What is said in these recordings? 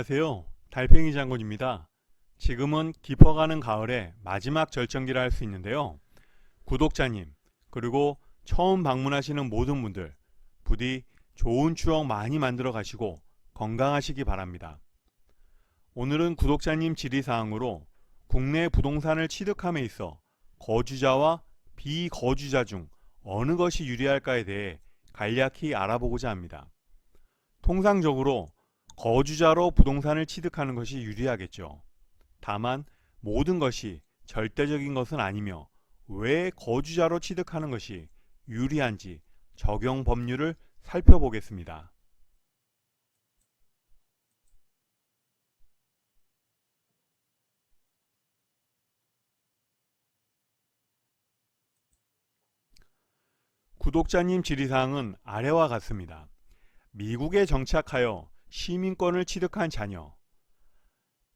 안녕하세요. 달팽이 장군입니다. 지금은 깊어가는 가을의 마지막 절정기라 할 수 있는데요. 구독자님, 그리고 처음 방문하시는 모든 분들, 부디 좋은 추억 많이 만들어 가시고 건강하시기 바랍니다. 오늘은 구독자님 질의사항으로 국내 부동산을 취득함에 있어 거주자와 비거주자 중 어느 것이 유리할까에 대해 간략히 알아보고자 합니다. 통상적으로 거주자로 부동산을 취득하는 것이 유리하겠죠. 다만 모든 것이 절대적인 것은 아니며 왜 거주자로 취득하는 것이 유리한지 적용 법률을 살펴보겠습니다. 구독자님 질의사항은 아래와 같습니다. 미국에 정착하여 시민권을 취득한 자녀.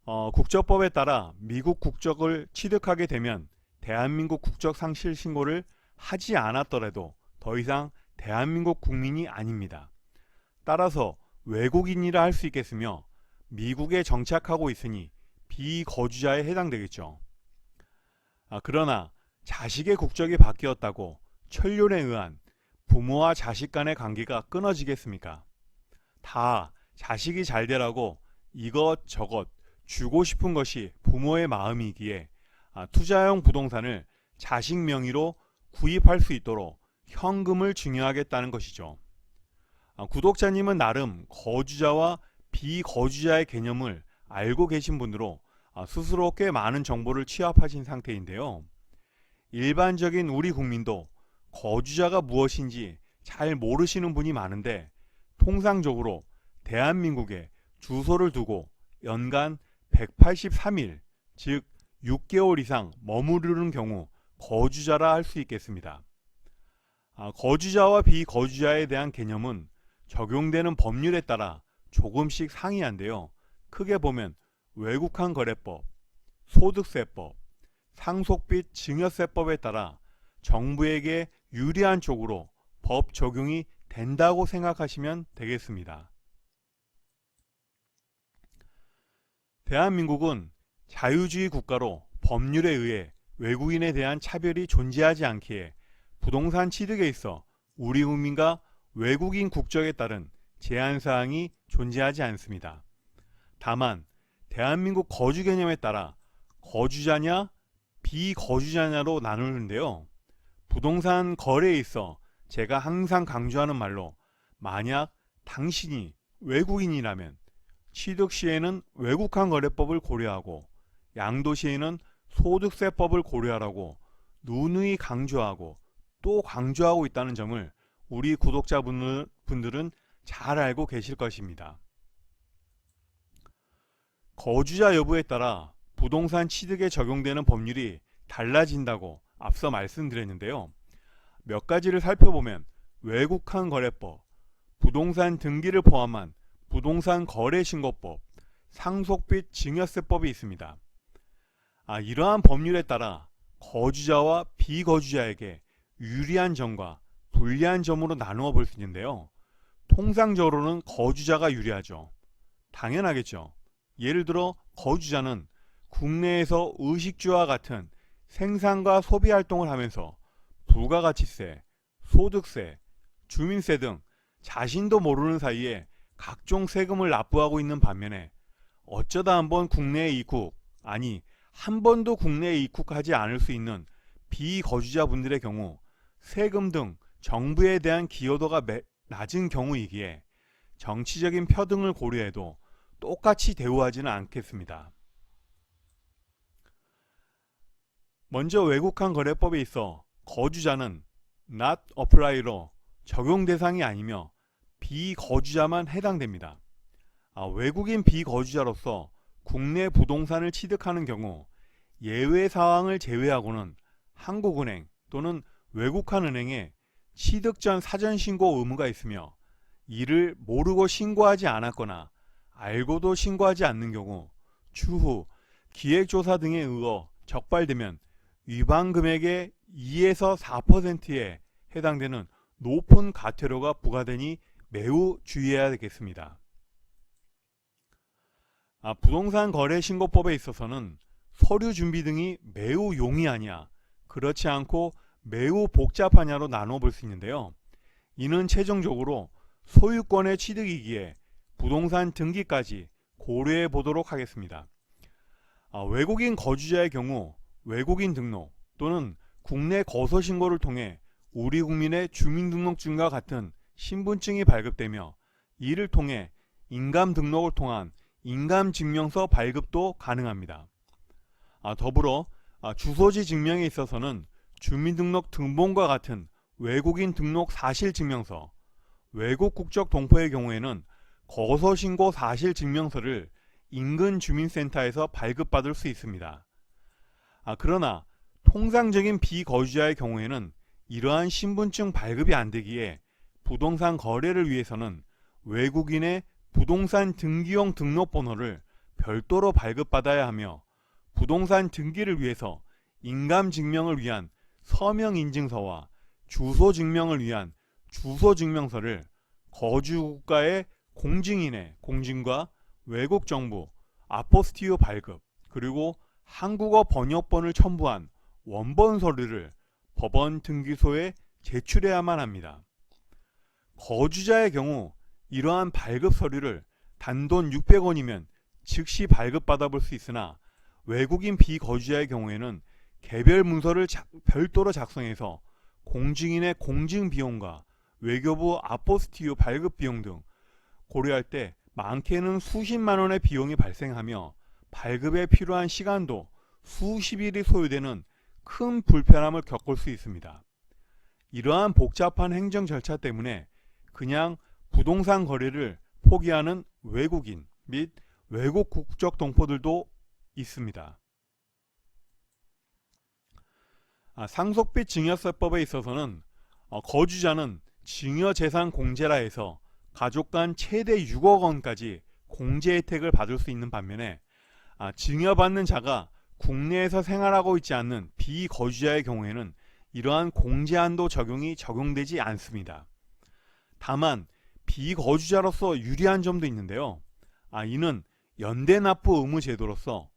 어, 국적법에 따라 미국 국적을 취득하게 되면 대한민국 국적 상실 신고를 하지 않았더라도 더 이상 대한민국 국민이 아닙니다. 따라서 외국인이라 할 수 있겠으며 미국에 정착하고 있으니 비거주자에 해당되겠죠. 아, 그러나 자식의 국적이 바뀌었다고 천륜에 의한 부모와 자식 간의 관계가 끊어지겠습니까? 다 자식이 잘 되라고 이것저것 주고 싶은 것이 부모의 마음이기에 아, 투자형 부동산을 자식 명의로 구입할 수 있도록 현금을 증여하겠다는 것이죠. 아, 구독자님은 나름 거주자와 비거주자의 개념을 알고 계신 분으로 아, 스스로 꽤 많은 정보를 취합하신 상태인데요. 일반적인 우리 국민도 거주자가 무엇인지 잘 모르시는 분이 많은데 통상적으로 대한민국에 주소를 두고 연간 183일, 즉 6개월 이상 머무르는 경우 거주자라 할 수 있겠습니다. 아, 거주자와 비거주자에 대한 개념은 적용되는 법률에 따라 조금씩 상이한데요. 크게 보면 외국한 거래법, 소득세법, 상속빚 증여세법에 따라 정부에게 유리한 쪽으로 법 적용이 된다고 생각하시면 되겠습니다. 대한민국은 자유주의 국가로 법률에 의해 외국인에 대한 차별이 존재하지 않기에 부동산 취득에 있어 우리 국민과 외국인 국적에 따른 제한 사항이 존재하지 않습니다. 다만 대한민국 거주 개념에 따라 거주자냐 비거주자냐로 나누는데요. 부동산 거래에 있어 제가 항상 강조하는 말로 만약 당신이 외국인이라면 취득 시에는 외국한 거래법을 고려하고 양도 시에는 소득세법을 고려하라고 누누이 강조하고 또 강조하고 있다는 점을 우리 구독자분들은 잘 알고 계실 것입니다. 거주자 여부에 따라 부동산 취득에 적용되는 법률이 달라진다고 앞서 말씀드렸는데요. 몇 가지를 살펴보면 외국한 거래법, 부동산 등기를 포함한 부동산 거래신고법, 상속빚 증여세법이 있습니다. 아, 이러한 법률에 따라 거주자와 비거주자에게 유리한 점과 불리한 점으로 나누어 볼 수 있는데요. 통상적으로는 거주자가 유리하죠. 당연하겠죠. 예를 들어 거주자는 국내에서 의식주와 같은 생산과 소비 활동을 하면서 부가가치세, 소득세, 주민세 등 자신도 모르는 사이에 각종 세금을 납부하고 있는 반면에 어쩌다 한번 국내에 입국, 아니 한 번도 국내에 입국하지 않을 수 있는 비거주자분들의 경우 세금 등 정부에 대한 기여도가 낮은 경우이기에 정치적인 표등을 고려해도 똑같이 대우하지는 않겠습니다. 먼저 외국한 거래법에 있어 거주자는 not apply로 적용 대상이 아니며 비거주자만 해당됩니다. 아, 외국인 비거주자로서 국내 부동산을 취득하는 경우 예외 사항을 제외하고는 한국은행 또는 외국한 은행에 취득 전 사전 신고 의무가 있으며 이를 모르고 신고하지 않았거나 알고도 신고하지 않는 경우 추후 기획조사 등에 의거 적발되면 위반 금액의 2에서 4%에 해당되는 높은 가태료가 부과되니 매우 주의해야 되겠습니다. 아, 부동산 거래 신고법에 있어서는 서류 준비 등이 매우 용이하냐, 그렇지 않고 매우 복잡하냐로 나눠 볼 수 있는데요. 이는 최종적으로 소유권의 취득이기에 부동산 등기까지 고려해 보도록 하겠습니다. 아, 외국인 거주자의 경우 외국인 등록 또는 국내 거소 신고를 통해 우리 국민의 주민등록증과 같은 신분증이 발급되며 이를 통해 인감 등록을 통한 인감 증명서 발급도 가능합니다. 아, 더불어 아, 주소지 증명에 있어서는 주민등록 등본과 같은 외국인 등록 사실 증명서, 외국 국적 동포의 경우에는 거소 신고 사실 증명서를 인근 주민센터에서 발급받을 수 있습니다. 아, 그러나 통상적인 비거주자의 경우에는 이러한 신분증 발급이 안 되기에 부동산 거래를 위해서는 외국인의 부동산 등기용 등록번호를 별도로 발급받아야 하며 부동산 등기를 위해서 인감 증명을 위한 서명 인증서와 주소 증명을 위한 주소 증명서를 거주 국가의 공증인의 공증과 외국 정부 아포스티오 발급 그리고 한국어 번역본을 첨부한 원본 서류를 법원 등기소에 제출해야만 합니다. 거주자의 경우 이러한 발급 서류를 단돈 600원이면 즉시 발급받아 볼 수 있으나 외국인 비거주자의 경우에는 개별 문서를 자- 별도로 작성해서 공증인의 공증 비용과 외교부 아포스티오 발급 비용 등 고려할 때 많게는 수십만 원의 비용이 발생하며 발급에 필요한 시간도 수십일이 소요되는 큰 불편함을 겪을 수 있습니다. 이러한 복잡한 행정 절차 때문에 그냥 부동산 거래를 포기하는 외국인 및 외국 국적 동포들도 있습니다. 아, 상속비 증여세법에 있어서는 어, 거주자는 증여재산 공제라 해서 가족 간 최대 6억 원까지 공제 혜택을 받을 수 있는 반면에 아, 증여받는 자가 국내에서 생활하고 있지 않는 비거주자의 경우에는 이러한 공제 한도 적용이 적용되지 않습니다. 다만 비거주자로서 유리한 점도 있는데요. 아, 이는 연대 납부 의무 제도로서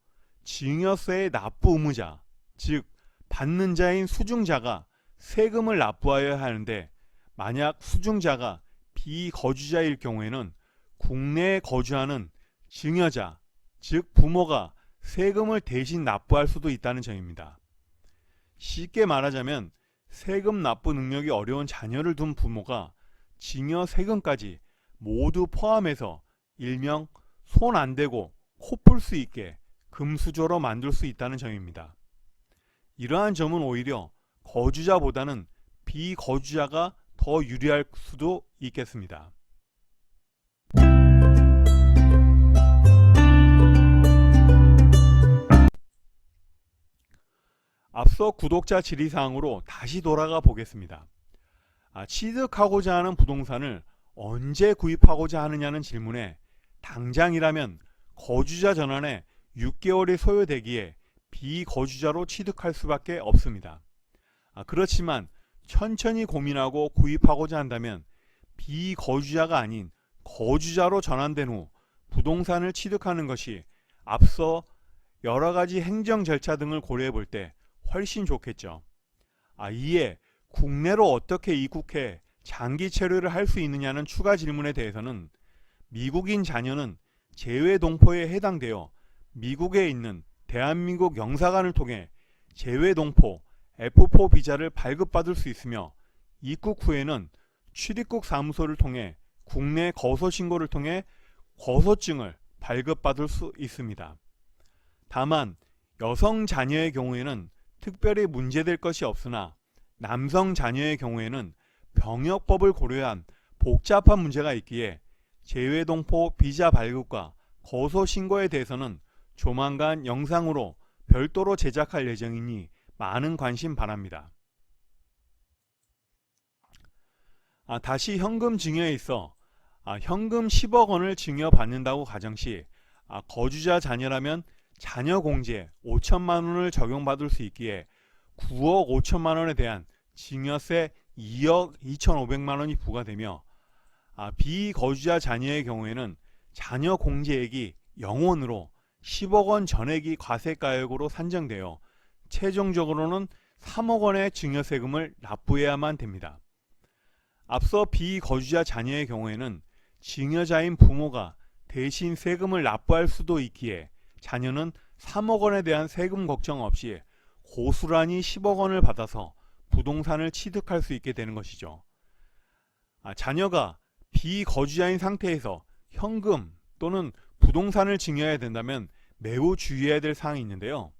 증여세의 납부 의무자, 즉 받는 자인 수중자가 세금을 납부하여야 하는데 만약 수중자가 비거주자일 경우에는 국내에 거주하는 증여자, 즉 부모가 세금을 대신 납부할 수도 있다는 점입니다. 쉽게 말하자면 세금 납부 능력이 어려운 자녀를 둔 부모가 증여 세금까지 모두 포함해서 일명 손 안 대고 코 풀 수 있게 금수저로 만들 수 있다는 점입니다. 이러한 점은 오히려 거주자보다는 비거주자가 더 유리할 수도 있겠습니다. 앞서 구독자 질의사항으로 다시 돌아가 보겠습니다. 아, 취득하고자 하는 부동산을 언제 구입하고자 하느냐는 질문에 당장이라면 거주자 전환에 6개월이 소요되기에 비거주자로 취득할 수밖에 없습니다. 아, 그렇지만 천천히 고민하고 구입하고자 한다면 비거주자가 아닌 거주자로 전환된 후 부동산을 취득하는 것이 앞서 여러 가지 행정 절차 등을 고려해 볼 때 훨씬 좋겠죠. 아, 이에 국내로 어떻게 입국해 장기 체류를 할 수 있느냐는 추가 질문에 대해서는 미국인 자녀는 재외 동포에 해당되어 미국에 있는 대한민국 영사관을 통해 재외 동포 F4 비자를 발급받을 수 있으며 입국 후에는 출입국 사무소를 통해 국내 거소 신고를 통해 거소증을 발급받을 수 있습니다. 다만 여성 자녀의 경우에는 특별히 문제될 것이 없으나 남성 자녀의 경우에는 병역법을 고려한 복잡한 문제가 있기에 재외동포 비자 발급과 거소 신고에 대해서는 조만간 영상으로 별도로 제작할 예정이니 많은 관심 바랍니다. 아, 다시 현금 증여에 있어 아, 현금 10억 원을 증여받는다고 가정시 아, 거주자 자녀라면 자녀 공제 5천만 원을 적용받을 수 있기에 9억 5천만 원에 대한 증여세 2억 2,500만 원이 부과되며 아, 비거주자 자녀의 경우에는 자녀 공제액이 영원으로 10억 원 전액이 과세가액으로 산정되어 최종적으로는 3억 원의 증여세금을 납부해야만 됩니다. 앞서 비거주자 자녀의 경우에는 증여자인 부모가 대신 세금을 납부할 수도 있기에 자녀는 3억 원에 대한 세금 걱정 없이 고스란히 10억 원을 받아서 부동산을 취득할 수 있게 되는 것이죠. 아, 자녀가 비거주자인 상태에서 현금 또는 부동산을 증여해야 된다면 매우 주의해야 될 사항이 있는데요.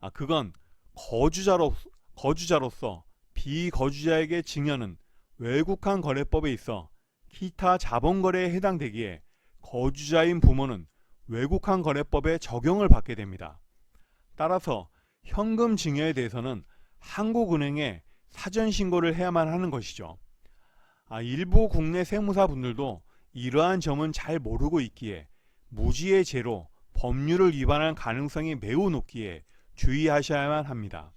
아, 그건 거주자로, 거주자로서 비거주자에게 증여는 외국한 거래법에 있어 기타 자본거래에 해당되기에 거주자인 부모는 외국한 거래법에 적용을 받게 됩니다. 따라서 현금 증여에 대해서는 한국은행에 사전 신고를 해야만 하는 것이죠. 아, 일부 국내 세무사 분들도 이러한 점은 잘 모르고 있기에 무지의 죄로 법률을 위반할 가능성이 매우 높기에 주의하셔야만 합니다.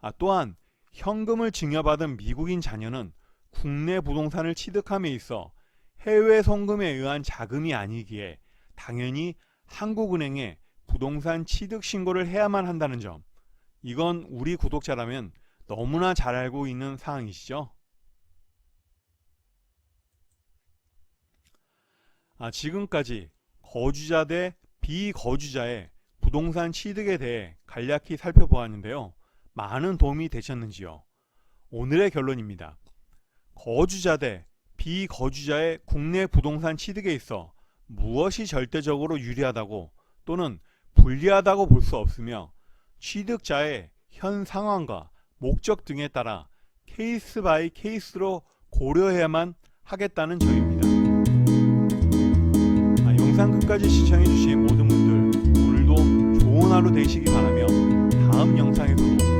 아, 또한 현금을 증여받은 미국인 자녀는 국내 부동산을 취득함에 있어 해외 송금에 의한 자금이 아니기에 당연히 한국은행에 부동산 취득 신고를 해야만 한다는 점. 이건 우리 구독자라면 너무나 잘 알고 있는 사항이시죠? 아, 지금까지 거주자 대 비거주자의 부동산 취득에 대해 간략히 살펴보았는데요. 많은 도움이 되셨는지요? 오늘의 결론입니다. 거주자 대 비거주자의 국내 부동산 취득에 있어 무엇이 절대적으로 유리하다고 또는 불리하다고 볼 수 없으며 취득자의 현 상황과 목적 등에 따라 케이스 바이 케이스로 고려해야만 하겠다는 점입니다. 아, 영상 끝까지 시청해주신 모든 분들 오늘도 좋은 하루 되시기 바라며 다음 영상에서도